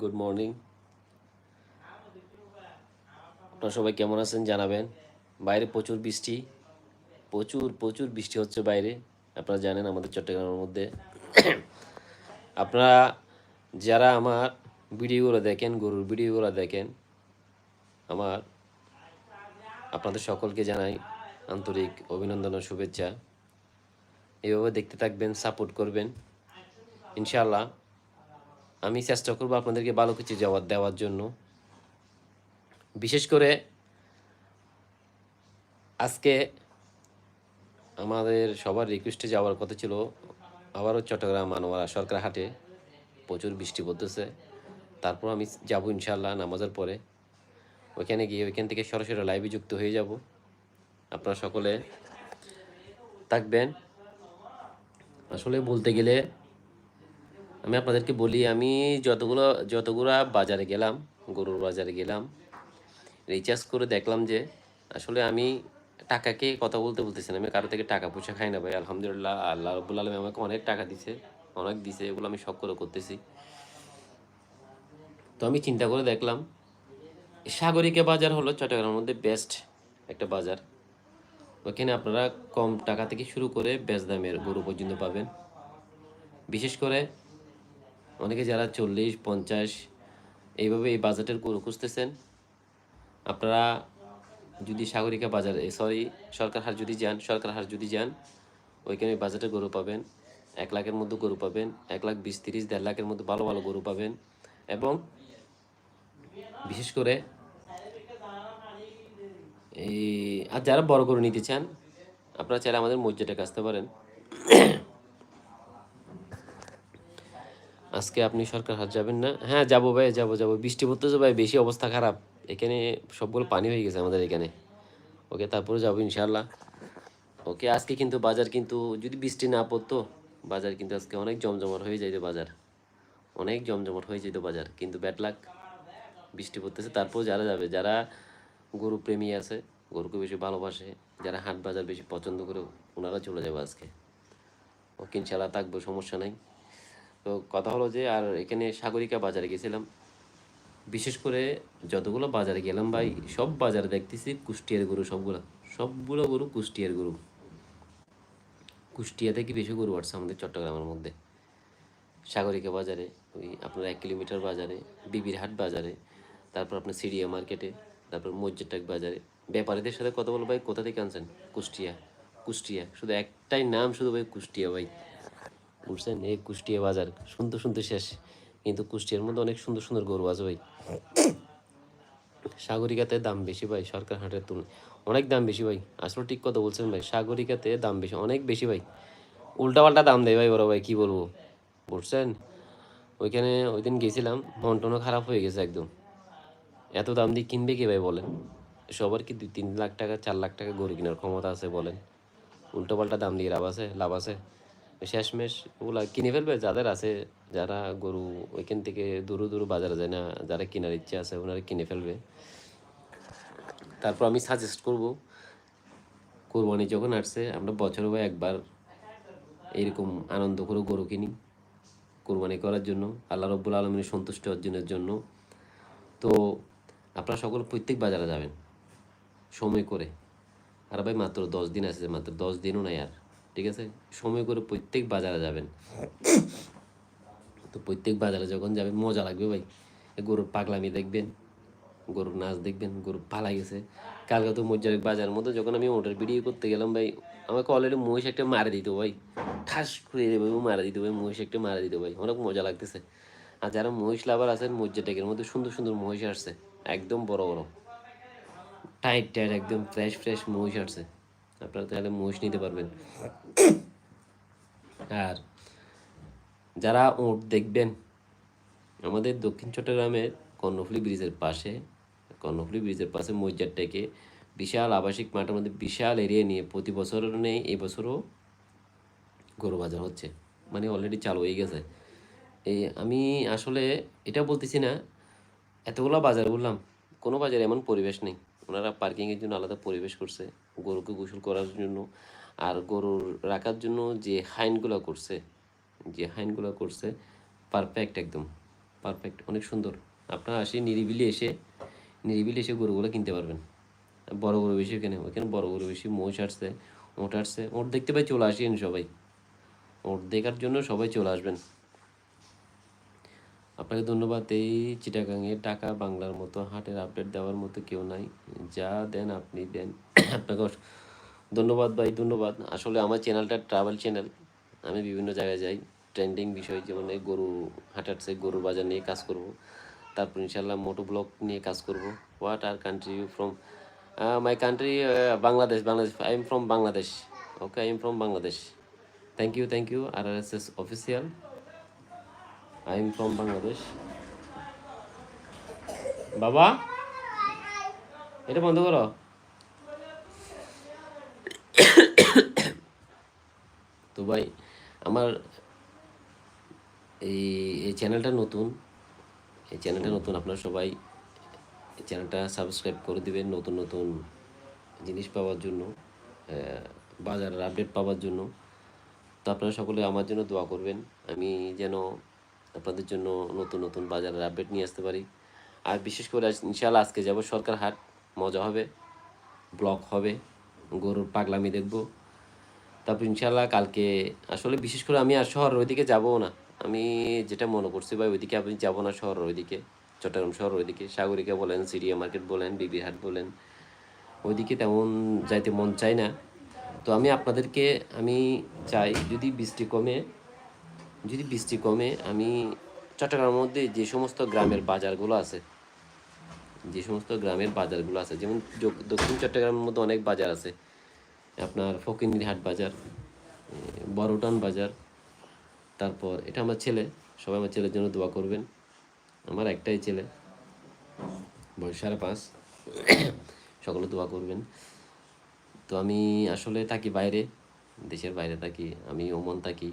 Good morning আপনারা সবাই কেমন আছেন জানাবেন? বাইরে প্রচুর বৃষ্টি। প্রচুর প্রচুর বৃষ্টি হচ্ছে বাইরে। আপনারা জানেন আমাদের চট্টগ্রামের মধ্যে। আপনারা যারা আমার ভিডিওগুলো দেখেন, গরুর ভিডিওগুলো দেখেন, আমার আপনাদের সকলকে জানাই আন্তরিক অভিনন্দন ও শুভেচ্ছা। এভাবে দেখতে থাকবেন, সাপোর্ট করবেন। ইনশাআল্লাহ আমি চেষ্টা করব আপনাদেরকে ভালো কিছু জবাব দেওয়ার জন্য। বিশেষ করে আজকে আমাদের সবার রিকোয়েস্টে যাওয়ার কথা ছিল, আবারও চট্টগ্রাম আনোয়ারা সরকার হাটে প্রচুর বৃষ্টি পড়তেছে। তারপর আমি যাব ইনশাল্লাহ নামাজের পরে। ওইখানে গিয়ে ওইখান থেকে সরাসরি লাইভে যুক্ত হয়ে যাব। আপনারা সকলে থাকবেন। আসলে বলতে গেলে আমি আপনাদেরকে বলি, আমি যতগুলো যতগুলো বাজারে গেলাম, গরুর বাজারে গেলাম রিচার্জ করে দেখলাম যে আসলে আমি টাকাকে কথা বলতে বলতেছি আমি কারও থেকে টাকা পয়সা খাই না ভাই, আলহামদুলিল্লাহ। আল্লাহ রব্বুল আলমী আমাকে অনেক টাকা দিছে, অনেক দিছে, এগুলো আমি শখ করে করতেছি। তো আমি চিন্তা করে দেখলাম, সাগরিকা বাজার হলো চট্টগ্রামের মধ্যে বেস্ট একটা বাজার। ওখানে আপনারা কম টাকা থেকে শুরু করে বেশ দামের গরু পর্যন্ত পাবেন। বিশেষ করে অনেকে যারা চল্লিশ, পঞ্চাশ, এইভাবে এই বাজেটের গরু খুঁজতেছেন, আপনারা যদি সাগরিকা বাজারে সরি সরকার হাট যদি যান, সরকার হাট যদি যান, ওইখানে বাজেটের গরু পাবেন, এক লাখের মধ্যে গরু পাবেন, এক লাখ বিশ, তিরিশ, দেড় লাখের মধ্যে ভালো ভালো গরু পাবেন এবং বিশেষ করে এই, আর যারা বড় গরু নিতে চান, আপনারা চাইলে আমাদের মসজিদে আসতে পারেন। আজকে আপনি সরকার হাত যাবেন না। হ্যাঁ যাব ভাই, যাব যাব। বৃষ্টি পড়তেছে ভাই, বেশি অবস্থা খারাপ। এখানে সবগুলো পানি হয়ে গেছে আমাদের এখানে। ওকে, তারপরে যাব ইনশাল্লাহ ওকে, আজকে কিন্তু বাজার কিন্তু, যদি বৃষ্টি না পড়তো, বাজার কিন্তু আজকে অনেক জমজমাট হয়ে যাইতো বাজার। অনেক জমজমাট হয়ে যেত বাজার। কিন্তু ব্যাড লাক বৃষ্টি পড়তেছে। তারপর যারা যাবে, যারা গরু প্রেমী আছে, গরুকে বেশি ভালোবাসে, যারা হাট বাজার বেশি পছন্দ করে, ওনারা চলে যাবে আজকে। ওকে ইনশাল্লাহ থাকব, সমস্যা নাই। তো কথা হলো যে, আর এখানে সাগরিকা বাজারে গেছিলাম। বিশেষ করে যতগুলো বাজারে গেলাম ভাই, সব বাজারে দেখতেছি, কুষ্টিয়ার গরু সবগুলো। সবগুলো গরু কুষ্টিয়ার গরু। কুষ্টিয়া থেকে বেশি গরু আসছে আমাদের চট্টগ্রামের মধ্যে। সাগরিকা বাজারে, ওই আপনার এক কিলোমিটার বাজারে বিবির হাট বাজারে, তারপর আপনার সিরিয়া মার্কেটে, তারপর মসজিদটাক বাজারে। ব্যাপারীদের সাথে কথা বলো ভাই, কোথা থেকে আনছেন? কুষ্টিয়া। কুষ্টিয়া। শুধু একটাই নাম শুধু ভাই, কুষ্টিয়া ভাই। বুঝছেন এই কুষ্টিয়া বাজার, শুনতে শুনতে শেষ। কিন্তু কুষ্টিয়ার মধ্যে অনেক সুন্দর সুন্দর গরু আছে ভাই। সাগরিকাতে দাম বেশি ভাই, সরকার হাটের তুলনায়। অনেক দাম বেশি ভাই, আসলে ঠিক কথা বলছেন ভাই, সাগরিকাতে দাম বেশি, অনেক বেশি ভাই। উল্টাপাল্টা দাম দেয় ভাই বড় ভাই, কী বলব? বুঝছেন? ওইখানে ওই দিন গেছিলাম, মন টনও খারাপ হয়ে গেছে একদম। এত দাম দিয়ে কিনবে কে ভাই বলেন? সবার কি দুই তিন লাখ টাকা, চার লাখ টাকা গরু কেনার ক্ষমতা আছে বলেন? উল্টোপাল্টা দাম দিয়ে লাভ আছে লাভ আছে। শেষমেশ ওগুলা কিনে ফেলবে, যাদের আছে, যারা গরু ওইখান থেকে দূর দূর বাজারে যায় না, যারা কেনার ইচ্ছে আছে ওনারা কিনে ফেলবে। তারপর আমি সাজেস্ট করব, কোরবানি যখন আসছে, আমরা বছরে বা একবার এইরকম আনন্দ করে গরু কিনি, কোরবানি করার জন্য, আল্লাহ রব্বুল আলমিনের সন্তুষ্ট অর্জনের জন্য। তো আপনারা সকল প্রত্যেক বাজারে যাবেন, সময় করে। আর ভাই, মাত্র দশ দিন আছে, মাত্র দশ দিনও নাই আর। ঠিক আছে? সময় করে প্রত্যেক বাজারে যাবেন। তো প্রত্যেক বাজারে যখন যাবেন, মজা লাগবে ভাই। গরুর পাগলামি দেখবেন, গরুর নাচ দেখবেন গরু পালা গেছে। কালকে তো মজ্জার বাজারের মধ্যে যখন আমি ওটার ভিডিও করতে গেলাম ভাই, আমাকে অলরেডি মহিষ একটা মারা দিত ভাই। ঠাস করে দেবে মারা দিত ভাই, মহিষ একটা মারা দিত ভাই। অনেক মজা লাগতেছে। আর যারা মহিষ লাভার আছেন মজ্জাটেকের মধ্যে সুন্দর সুন্দর মহিষ আসছে। একদম বড় বড়। টাইট টাইট একদম ফ্রেশ ফ্রেশ মহিষ আসছে। আপনারা তাহলে মহিষ নিতে পারবেন। আর যারা উঁট দেখবেন, আমাদের দক্ষিণ চট্টগ্রামের কর্ণফুলি ব্রিজের পাশে, কর্ণফুলি ব্রিজের পাশে মসজিদটাকে বিশাল আবাসিক মাঠের মধ্যে বিশাল এরিয়া নিয়ে প্রতি বছরও নেই এবছরও বছরও গরু বাজার হচ্ছে। মানে অলরেডি চালু হয়ে গেছে। এই আমি আসলে এটা বলতেছি না, এতগুলো বাজার বললাম, কোনো বাজারে এমন পরিবেশ নেই। ওনারা পার্কিংয়ের জন্য আলাদা পরিবেশ করছে, গরুকে গোসল করার জন্য। আর গরুর রাখার জন্য যে হাইনগুলো করছে, যে হাইনগুলো করছে পারফেক্ট একদম পারফেক্ট অনেক সুন্দর। আপনারা আসে নিরিবিলি এসে নিরিবিলি এসে গরুগুলো কিনতে পারবেন। বড় গরু বেশি ওখানে ওখানে বড় গরু বেশি? মোষ আসছে, ওট আসছে, ওট দেখতে পাই চলে আসেন সবাই। ওট দেখার জন্য সবাই চলে আসবেন। আপনাকে ধন্যবাদ। এই চিটাগাংয়ে টাকা বাংলার মতো হাটের আপডেট দেওয়ার মতো কেউ নাই। যা দেন আপনি দেন। আপনাকে ধন্যবাদ ভাই, ধন্যবাদ। আসলে আমার চ্যানেলটা ট্রাভেল চ্যানেল আমি বিভিন্ন জায়গায় যাই। ট্রেন্ডিং বিষয় যেমন এই গরু হাঁটাচ্ছে গরু বাজার নিয়ে কাজ করব। তারপর ইনশাল্লাহ মোটো ব্লগ নিয়ে কাজ করব। What are country you from my country Bangladesh Bangladesh I am from Bangladesh okay I am from Bangladesh thank you thank you R R S S official I am from Bangladesh বাবা? এটা বন্ধ করো। তো ভাই, আমার এই এই চ্যানেলটা নতুন। এই চ্যানেলটা নতুন, আপনারা সবাই এই চ্যানেলটা সাবস্ক্রাইব করে দিবেন নতুন নতুন জিনিস পাওয়ার জন্য বাজারের আপডেট পাওয়ার জন্য। তো আপনারা সকলে আমার জন্য দোয়া করবেন। আমি যেন আপনাদের জন্য নতুন নতুন বাজারের আপডেট নিয়ে আসতে পারি। আর বিশেষ করে ইনশাআল্লাহ আজকে যাব সরকার হাট, মজা হবে, ব্লক হবে, গরুর পাগলামি দেখব। তারপর ইনশাল্লাহ কালকে, আসলে বিশেষ করে আমি আর শহরের ওইদিকে যাব না। আমি যেটা মনে করছি ভাই, ওইদিকে আমি যাব না শহরের ওইদিকে, চট্টগ্রাম শহর ওইদিকে। সাগরিকা বলেন, সিরিয়া মার্কেট বলেন, বিবির হাট বলেন, ওইদিকে তেমন যাইতে মন চায় না। তো আমি আপনাদেরকে, আমি চাই যদি বৃষ্টি কমে যদি বৃষ্টি কমে, আমি চট্টগ্রামের মধ্যে যে সমস্ত গ্রামের বাজারগুলো আছে, যে সমস্ত গ্রামের বাজারগুলো আছে, যেমন দক্ষিণ চট্টগ্রামের মধ্যে অনেক বাজার আছে। আপনার ফকিন্দির হাট বাজার বড়টান বাজার, তারপর এটা আমার ছেলে, সবাই আমার ছেলের জন্য দোয়া করবেন। আমার একটাই ছেলে, বয়স সাড়ে পাঁচ, সকলে দোয়া করবেন। তো আমি আসলে থাকি বাইরে, দেশের বাইরে থাকি, আমি ওমন থাকি।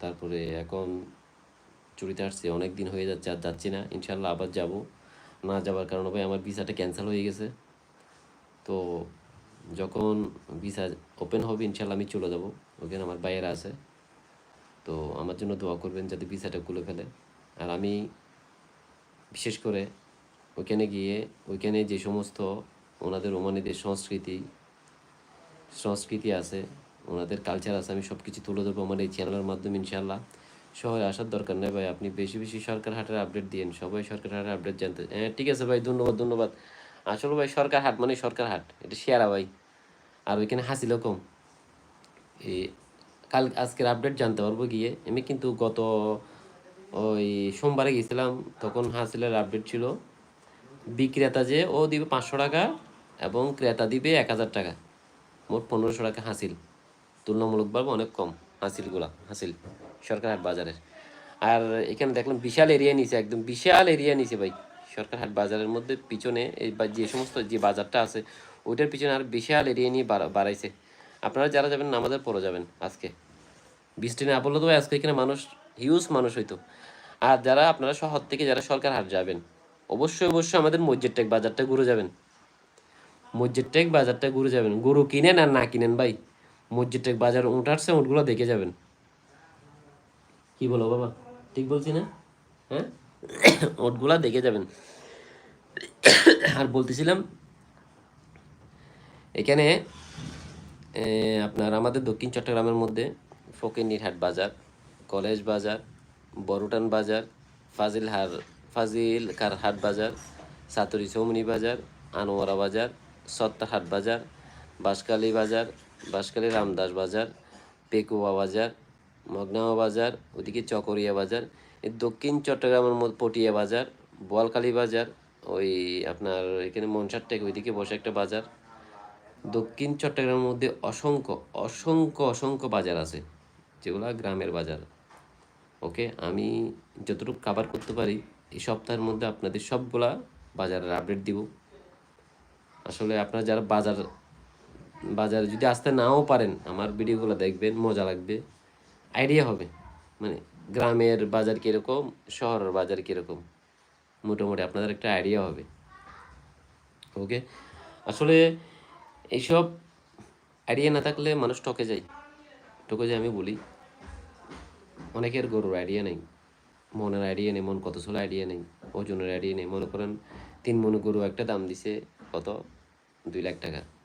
তারপরে এখন চুরিতে আসছে, অনেক দিন হয়ে যাচ্ছে, আর যাচ্ছি না। ইনশাল্লাহ আবার যাব। না যাওয়ার কারণে ভাই আমার ভিসাটা ক্যান্সেল হয়ে গেছে। তো যখন ভিসা ওপেন হবে ইনশাল্লাহ আমি চলে যাব। ওখানে আমার বাইরে আছে। তো আমার জন্য দোয়া করবেন যাতে ভিসাটা খুলে ফেলে। আর আমি বিশেষ করে ওইখানে গিয়ে ওইখানে যে সমস্ত ওনাদের ওমানিদের সংস্কৃতি সংস্কৃতি আছে ওনাদের কালচার আছে, আমি সব কিছু তুলে ধরবো আমার এই চ্যানেলের মাধ্যমে ইনশাল্লাহ শহরে আসার দরকার নেই ভাই, আপনি বেশি বেশি সরকার হাটের আপডেট দিন সবাই সরকার হাটের আপডেট জানতে হ্যাঁ ঠিক আছে ভাই, ধন্যবাদ ধন্যবাদ। আসলে ভাই সরকার হাট মানে সরকার হাট, এটা শেয়ারা ভাই। আর ওইখানে হাসিল কম। এই কাল আজকের আপডেট জানতে পারব গিয়ে। আমি কিন্তু গত, ওই সোমবারে গিয়েছিলাম তখন হাসিলের আপডেট ছিল, বিক্রেতা যে ও দিবে পাঁচশো টাকা এবং ক্রেতা দিবে এক হাজার টাকা, মোট পনেরোশো টাকা হাসিল। তুলনামূলকভাবে অনেক কম হাসিলগুলা, হাসিল সরকার হাট বাজারের। আর এখানে দেখলাম বিশাল এরিয়া নিছে একদম বিশাল এরিয়া নিছে ভাই। সরকার হাট বাজারের মধ্যে পিছনে এই যে সমস্ত যে বাজারটা আছে, ওইটার পিছনে আর বিশাল এরিয়া নিয়ে বাড়া- বাড়াইছে। আপনারা যারা যাবেন, নামাজের পরে যাবেন আজকে। বৃষ্টি না পড়লে তো আজকে এখানে মানুষ হিউজ মানুষ হইতো। আর যারা আপনারা শহর থেকে যারা সরকার হাট যাবেন, অবশ্যই অবশ্যই আমাদের মসজিদ টেক বাজারটা ঘুরে যাবেন। মসজিদ টেক বাজারটা ঘুরে যাবেন। গরু কিনেন আর না কিনেন ভাই। মসজিদ টেক বাজার উঠ আসছে উঠগুলো দেখে যাবেন। কি বলো বাবা? ঠিক বলছি না? হ্যাঁ? ওটগুলা দেখে যাবেন। আর বলতেছিলাম, এখানে আপনার আমাদের দক্ষিণ চট্টগ্রামের মধ্যে ফকিরনির হাট বাজার, কলেজ বাজার, বড়ুটান বাজার ফাজিল হার ফাজিল কার হাট বাজার, সাতুরি চৌমনি বাজার, আনোয়ারা বাজার সত্তা হাট বাজার বাঁশকালী বাজার বাঁশকালী রামদাস বাজার, পেকুয়া বাজার মগনাওয়া বাজার, ওদিকে চকরিয়া বাজার দক্ষিণ চট্টগ্রামের মধ্যে পটিয়া বাজার, বোয়ালখালী বাজার, ওই আপনার এখানে মনসার টেক ওইদিকে বসে একটা বাজার। দক্ষিণ চট্টগ্রামের মধ্যে অসংখ্য অসংখ্য অসংখ্য বাজার আছে, যেগুলো গ্রামের বাজার। ওকে, আমি যতটুকু কাভার করতে পারি, এই সপ্তাহের মধ্যে আপনাদের সবগুলা বাজারের আপডেট দিব। আসলে আপনারা যারা বাজার বাজারে যদি আসতে নাও পারেন, আমার ভিডিওগুলো দেখবেন, মজা লাগবে। আইডিয়া হবে। মানে গ্রামের বাজার কীরকম, শহরের বাজার কীরকম, মোটামুটি আপনাদের একটা আইডিয়া হবে। ওকে আসলে এইসব আইডিয়া না থাকলে মানুষ ঠকে যায়। ঠকে যায় আমি বলি। অনেকের গরুর আইডিয়া নেই। মনের আইডিয়া নেই, মন কত ছিল আইডিয়া নেই। ওজনের আইডিয়া নেই। মনে করেন তিন মনে গরু একটা দাম দিছে কত? দুই লাখ টাকা।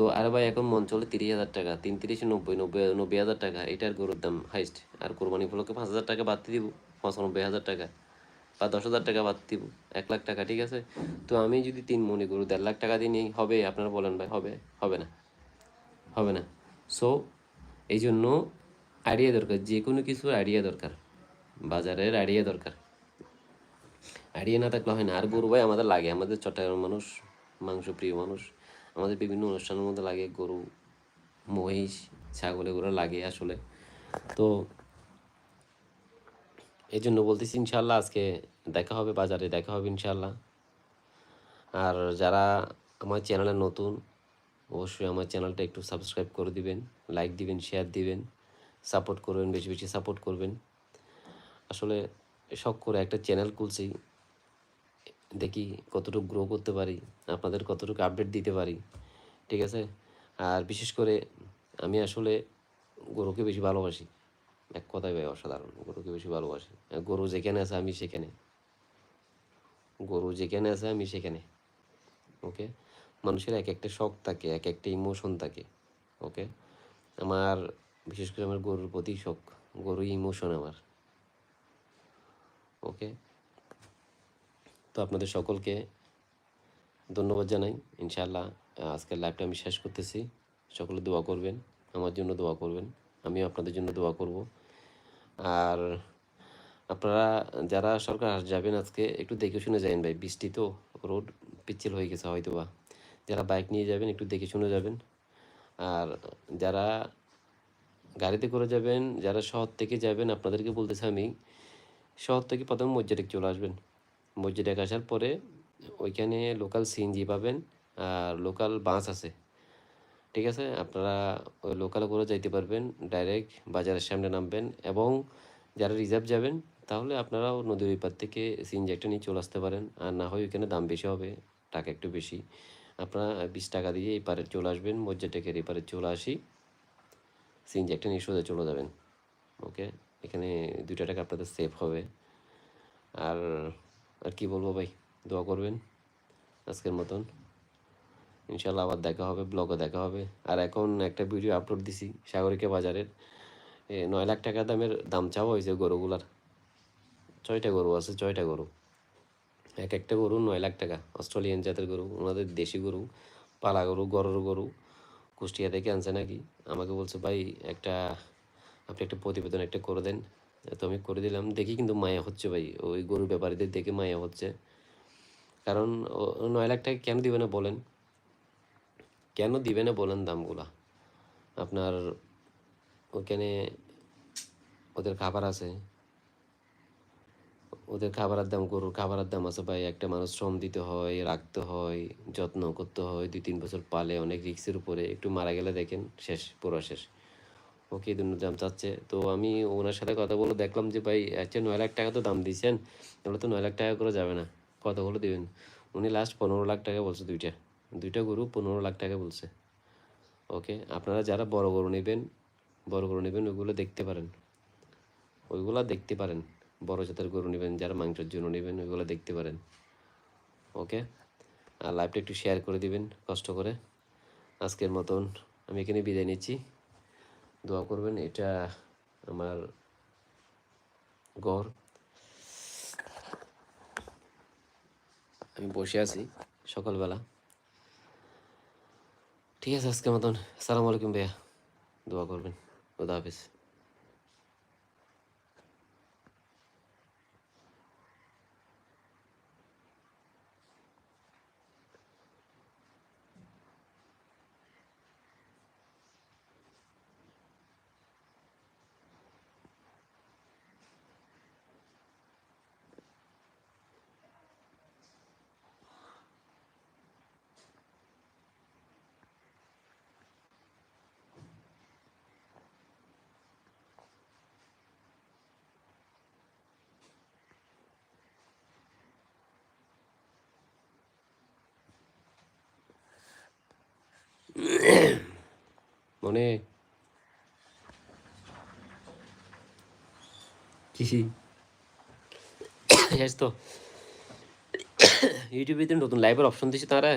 তো আর ভাই, এখন মন চলে তিরিশ হাজার টাকা। তিন তিরিশে নব্বই নব্বই নব্বই হাজার টাকা। এটার গরুর দাম হাইস্ট আর কোরবানি উপলক্ষে পাঁচ হাজার টাকা বাড়তি দিব, পঁচানব্বই হাজার টাকা। বা দশ হাজার টাকা বাদ দিব, এক লাখ টাকা, ঠিক আছে? তো আমি যদি তিন মনে গরু দেড় লাখ টাকা দিয়ে নিই, হবে? আপনারা বলেন ভাই, হবে? হবে না। হবে না। সো এই জন্য আইডিয়া দরকার যে কোনো কিছু আইডিয়া দরকার। বাজারের আইডিয়া দরকার। আইডিয়া না থাকলে হয় না। আর গরু ভাই আমাদের লাগে, আমাদের চট্টগ্রাম মানুষ মাংস প্রিয় মানুষ। আমাদের বিভিন্ন অনুষ্ঠানের মধ্যে লাগে গরু, মহিষ, ছাগল এগুলো লাগে আসলে। তো এই জন্য বলতেছি ইনশাল্লাহ আজকে দেখা হবে বাজারে, দেখা হবে ইনশাল্লাহ আর যারা আমার চ্যানেলে নতুন, অবশ্যই আমার চ্যানেলটা একটু সাবস্ক্রাইব করে দিবেন, লাইক দিবেন, শেয়ার দিবেন, সাপোর্ট করবেন, বেশি বেশি সাপোর্ট করবেন। আসলে শখ করে একটা চ্যানেল খুলছি দেখি কতটুকু গ্রো করতে পারি, আপনাদের কতটুকু আপডেট দিতে পারি, ঠিক আছে? আর বিশেষ করে আমি আসলে গরুকে বেশি ভালোবাসি। এক কথায় ভাই, অসাধারণ, গরুকে বেশি ভালোবাসি। গরু যেখানে আছে আমি সেখানে। গরু যেখানে আছে আমি সেখানে, ওকে? মানুষের এক একটা শখ থাকে এক একটা ইমোশন থাকে, ওকে? আমার, বিশেষ করে আমার গরুর প্রতি শখ গরু ইমোশন আমার, ওকে? তো আপনাদের সকলকে ধন্যবাদ জানাই। ইনশাআল্লাহ আজকের লাইভটা আমি শেষ করতেছি। সকলে দোয়া করবেন, আমার জন্য দোয়া করবেন, আমিও আপনাদের জন্য দোয়া করব। আর আপনারা যারা সরকার যাবেন আজকে, একটু দেখে শুনে যাবেন ভাই, বৃষ্টি তো রোড পিচ্ছিল হয়ে গেছে হয়তো বা যারা বাইক নিয়ে যাবেন, একটু দেখে শুনে যাবেন। আর যারা গাড়িতে করে যাবেন, যারা শহর থেকে যাবেন, আপনাদেরকে বলতেছি আমি, শহর থেকে প্রথমে মসজিদে চলে আসবেন। মসজিদে আসার পরে ওইখানে লোকাল সিএনজি পাবেন আর লোকাল বাস আছে। ঠিক আছে? আপনারা ওই লোকাল করে যাইতে পারবেন ডাইরেক্ট বাজারের সামনে নামবেন এবং যারা রিজার্ভ যাবেন, তাহলে আপনারাও নদীর ওই পার থেকে সিএনজি একটা নিয়ে চলে আসতে পারেন। আর না হয় ওইখানে দাম বেশি হবে, টাকা একটু বেশি। আপনারা বিশ টাকা দিয়ে এই পারে চলে আসবেন থেকে এই পারে চলে আসি সিএনজি একটা নিয়ে সোজা চলে যাবেন। ওকে এখানে দুইটা টাকা আপনাদের সেভ হবে। আর আর কি বলব ভাই? দোয়া করবেন আজকের মতন। ইনশাল্লাহ আবার দেখা হবে ব্লগে দেখা হবে। আর এখন একটা ভিডিও আপলোড দিছি সাগরিকা বাজারের। নয় লাখ টাকা দামের দাম চাওয়া হয়েছে গরুগুলার। ছয়টা গরু আছে, ছয়টা গরু। এক একটা গরু নয় লাখ টাকা। অস্ট্রেলিয়ান জাতের গরু, ওনাদের দেশি গরু, পালা গরু, গরুর গরু। কুষ্টিয়া থেকে আনছে নাকি? আমাকে বলছে, ভাই, একটা, আপনি একটা প্রতিবেদন একটা করে দেন। তো আমি করে দিলাম। দেখি কিন্তু মায়া হচ্ছে ভাই। ওই গরু ব্যাপারীদের দেখে মায়া হচ্ছে। কারণ নয় লাখ টাকা কেন দিবে না বলেন? কেন দিবে না বলেন দামগুলা? আপনার ওখানে ওদের খাবার আছে। ওদের খাবারের দাম, গরুর খাবারের দাম আছে ভাই। একটা মানুষ শ্রম দিতে হয়, রাখতে হয়, যত্ন করতে হয়। দুই তিন বছর পালে অনেক রিক্সের উপরে। একটু মারা গেলে দেখেন, শেষ, পুরো শেষ। ওকে দুনো দাম চাচ্ছে। তো আমি ওনার সাথে কথা বলে দেখলাম যে, ভাই আচ্ছা নয় লাখ টাকা তো দাম দিয়েছেন এগুলো তো নয় লাখ টাকা করে যাবে না। কতগুলো দিবেন? উনি লাস্ট পনেরো লাখ টাকা বলছে দুইটা। দুইটা গরু পনেরো লাখ টাকা বলছে। ওকে, আপনারা যারা বড় গরু নেবেন, বড় গরু নেবেন ওইগুলো দেখতে পারেন। ওইগুলো দেখতে পারেন। বড় জাতের গরু নেবেন, যারা মাংসের জন্য নেবেন, ওইগুলো দেখতে পারেন। ওকে, আর লাইভটা একটু শেয়ার করে দিবেন, কষ্ট করে। আজকের মতন আমি এখানে বিদায় নিচ্ছি। দোয়া করবেন, এটা আমার ঘর আমি বসে আছি সকালবেলা। ঠিক আছে আজকে মতন। সালাম আলাইকুম ভাইয়া। দোয়া করবেন। খুদা হাফিজ। মনে তো। ইউটিউবে নতুন লাইভের অপশন দিছে তারা।